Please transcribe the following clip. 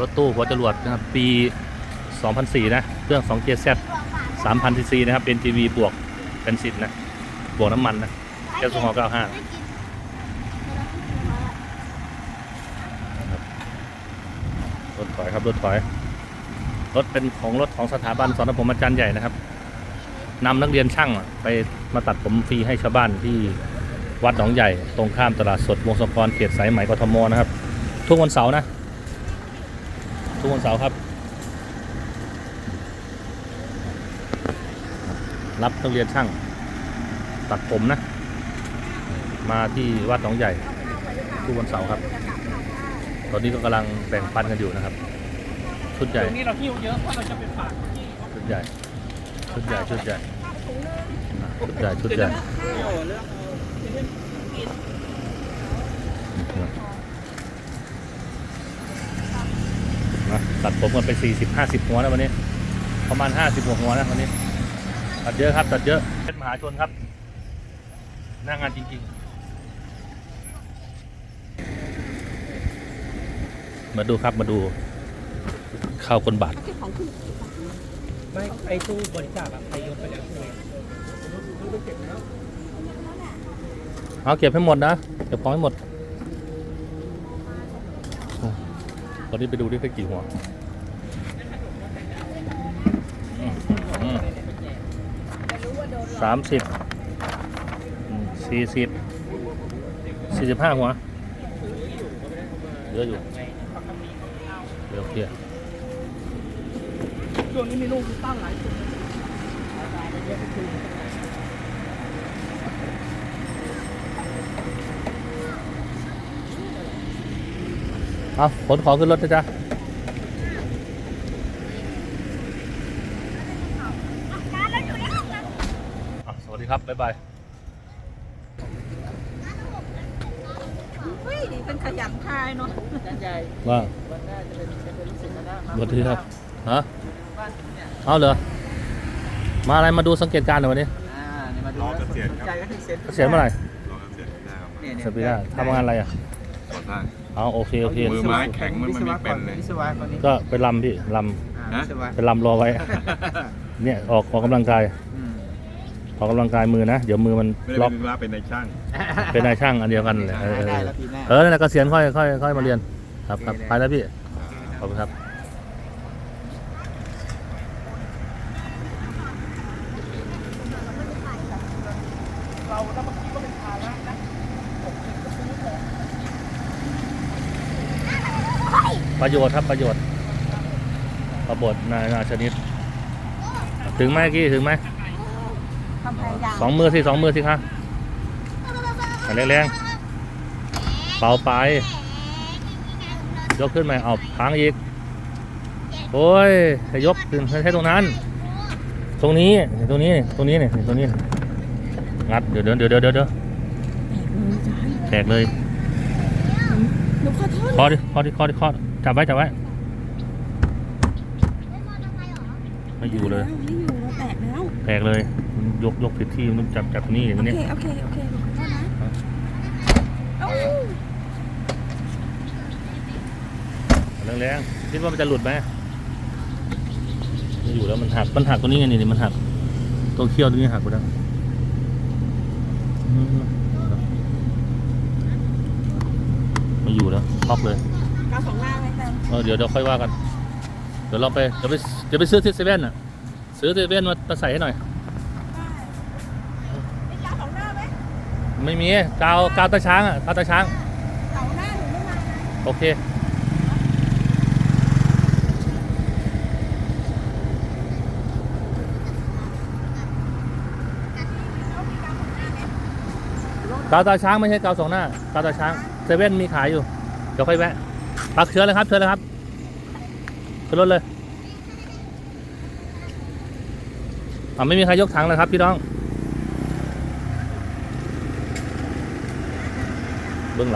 รถตู้หัวจรวดนะครับปี 2004 นะ เครื่อง 2JZ 3,000 cc นะครับ เป็น GV บวกเบนซินนะ บวกน้ำมันนะแก๊สโซฮอล์95รถถอยครับรถถอย รถเป็นของรถของสถาบันสอนผมอาจารย์ใหญ่นะครับนำนักเรียนช่างไปมาตัดผมฟรีให้ชาวบ้านที่วัดหนองใหญ่ ตรงข้ามตลาดสดวงศกรเขตสายไหมกทมนะครับ ทุกวันเสาร์นะ ทุกวันเสาร์ครับ รับนักเรียนช่าง ตัดผมนะ มาที่วัดหนองใหญ่ ทุกวันเสาร์ครับ ตอนนี้ก็กำลังแบ่งปันกันอยู่นะครับ ชุดใหญ่ตรงนี้เราหิ้วเยอะเพราะเราจะไปฝากที่ชุดใหญ่ ชุดใหญ่ ชุดใหญ่ ชุดใหญ่ ชุดใหญ่ โอ้เรื่อง นะ ตัดผมกันไปสี่สิบห้าสิบหัวนะวันนี้ ประมาณห้าสิบหัวหัวนะวันนี้ ตัดเยอะครับ ตัดเยอะเพชรมหาชนครับหน้างานจริงๆ มาดูครับมาดูข้าวคนบาทไม่ไอ้ตู้บริจาคอะใครโยนไปแล้วใช่ไหมเอาเก็บให้หมดนะเก็บของให้หมดโอ้ตอนนี้ไปดูที่ได้กี่หัว สามสิบสี่สิบสี่สิบห้าหัวเยอะอยู่เยอะเพียช่วงนี้มีลูกตั้งหลายคนเอาขนของขึ้นรถนะจ๊ะอะสวัสดี ครับ บ๊ายบายเฮ้ยเป็นขยันทายเนาะอาจารย์ใหญ่ว่าวันหน้าจะเป็นจะเป็นลูกศิษย์คณะมาสวัสดีครับฮะบ้านเนี่ยเอาเหรอมาอะไรมาดูสังเกตการณ์หน่อยวันนี้อ่าเนี่ยมาดูรอเกษียณครับใจก็ที่เซ็นเกษียณเมื่อไหร่รอเกษียณได้ครับเนี่ยเสร็จไปได้ทำงานอะไรอะก่อสร้างเอาโอเคโอเคมือไม้แข็งมันไม่เป็นเลยวิศวะคนนี้ก็ไปลำพี่ลอ่าฮะวิศวะำไปลำรอไว้ เนี่ยออกออกกำลังกาย อืมออกกำลังกายมือนะ เดี๋ยวมือมันไม่ได้ล็อกเป็นว่าเป็นนายช่าง เป็นนายช่างอันเดียวกันเลยเออเอได้อแล้วปีหน้า เออนั่นแหละเกษียณค่อยค่อยค่อยมาเรียนครับครับไปแล้วพี่ขอบคุณครับเราถ้าเมื่อกี้ก็เป็นภาระนะผมเองก็ซื้อของประโยชน์ครับประโยชน์ประบทนานาชนิด ถึงไหมกี้ถึงไหม ทำพยายามสองมือสิสองมือสิคะแรงแรงๆเบาไป ยกขึ้นไหมเอาพังอีก โอ้ยให้ยกถึงให้ใช้ตรงนั้น ตรงนี้ ตรงนี้ ตรงนี้เนี่ยตรงนี้ งัด เดี๋ยวเดี๋ยวเดี๋ยวเดี๋ยวเดี๋ยวแตกเลยหนูขอโทษคอดิคอดิคอดิคอจับไว้จับไว้ไม่อยู่เลยไม่อยู่เราแตกแล้วแตกเลย มันยกยกผิดที่มันจับจับตรงนี้อย่างโอนี้เค โอเค โอเคหนูขอโทษนะเอ้าแรงๆคิดว่ามันจะหลุดไหมไม่อยู่แล้วมันหักมันหักตรงนี้ไงนี่มันหักตัวเขี้ยวตรงนี้หักไปแล้วอืมไม่อยู่แล้วล็อกเลยกาวสองหน้าไหมแซมเออเดี๋ยวเดี๋ยวค่อยว่ากัน เดี๋ยวเราไปเดี๋ยวไปเดี๋ยวไปซื้อที่เซเว่นอะ ซื้อเซเว่นมามาใส่ให้หน่อย ไม่มีกาวกาวตาช้างอะกาวตาช้าง เสาหน้าหนูไม่มานะโอเคกาวตาช้างไม่ใช่กาวสองหน้ากาวตาช้างเซเว่นมีขายอยู่ เดี๋ยวค่อยแวะปักเชื้อเลยครับเชิญเลยครับขึ้นรถเลยอ่าไม่มีใครยกถังเลยครับพี่น้อง เบื้อง